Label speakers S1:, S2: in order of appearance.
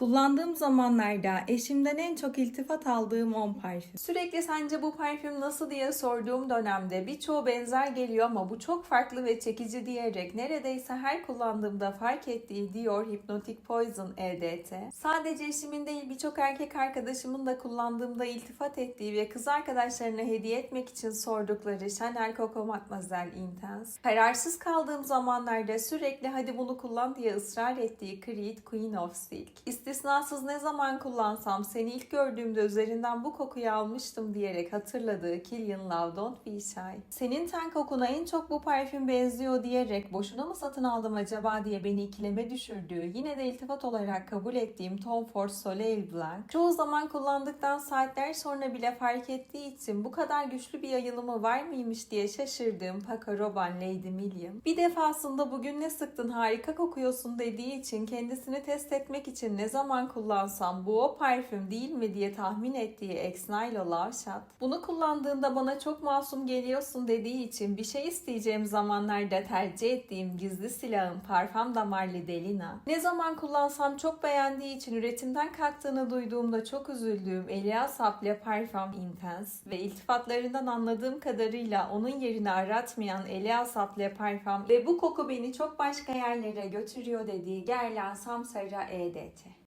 S1: Kullandığım zamanlarda eşimden en çok iltifat aldığım 10 parfüm.
S2: Sürekli sence bu parfüm nasıl diye sorduğum dönemde birçoğu benzer geliyor ama bu çok farklı ve çekici diyerek neredeyse her kullandığımda fark ettiği Dior Hypnotic Poison EDT. Sadece eşimin değil birçok erkek arkadaşımın da kullandığımda iltifat ettiği ve kız arkadaşlarına hediye etmek için sordukları Chanel Coco Mademoiselle Intense. Kararsız kaldığım zamanlarda sürekli hadi bunu kullan diye ısrar ettiği Creed Queen of Silk. İstisnasız ne zaman kullansam seni ilk gördüğümde üzerinden bu kokuyu almıştım diyerek hatırladığı Killian Love Don't Be Shy. Senin ten kokuna en çok bu parfüm benziyor diyerek boşuna mı satın aldım acaba diye beni ikileme düşürdüğü yine de iltifat olarak kabul ettiğim Tom Ford Soleil Blanc. Çoğu zaman kullandıktan saatler sonra bile fark ettiği için bu kadar güçlü bir yayılımı var mıymış diye şaşırdığım Paco Rabanne Lady Million. Bir defasında bugün ne sıktın harika kokuyorsun dediği için kendisini test etmek için ne zaman kullansam bu o parfüm değil mi diye tahmin ettiği Ex-Nihilo Love Shot. Bunu kullandığında bana çok masum geliyorsun dediği için bir şey isteyeceğim zamanlarda tercih ettiğim gizli silahım parfüm damarlı Delina. Ne zaman kullansam çok beğendiği için üretimden kalktığını duyduğumda çok üzüldüğüm Elias Saple Parfum Intense ve iltifatlarından anladığım kadarıyla onun yerini aratmayan Elias Saple Parfum ve bu koku beni çok başka yerlere götürüyor dediği Guerlain Samsara EDT.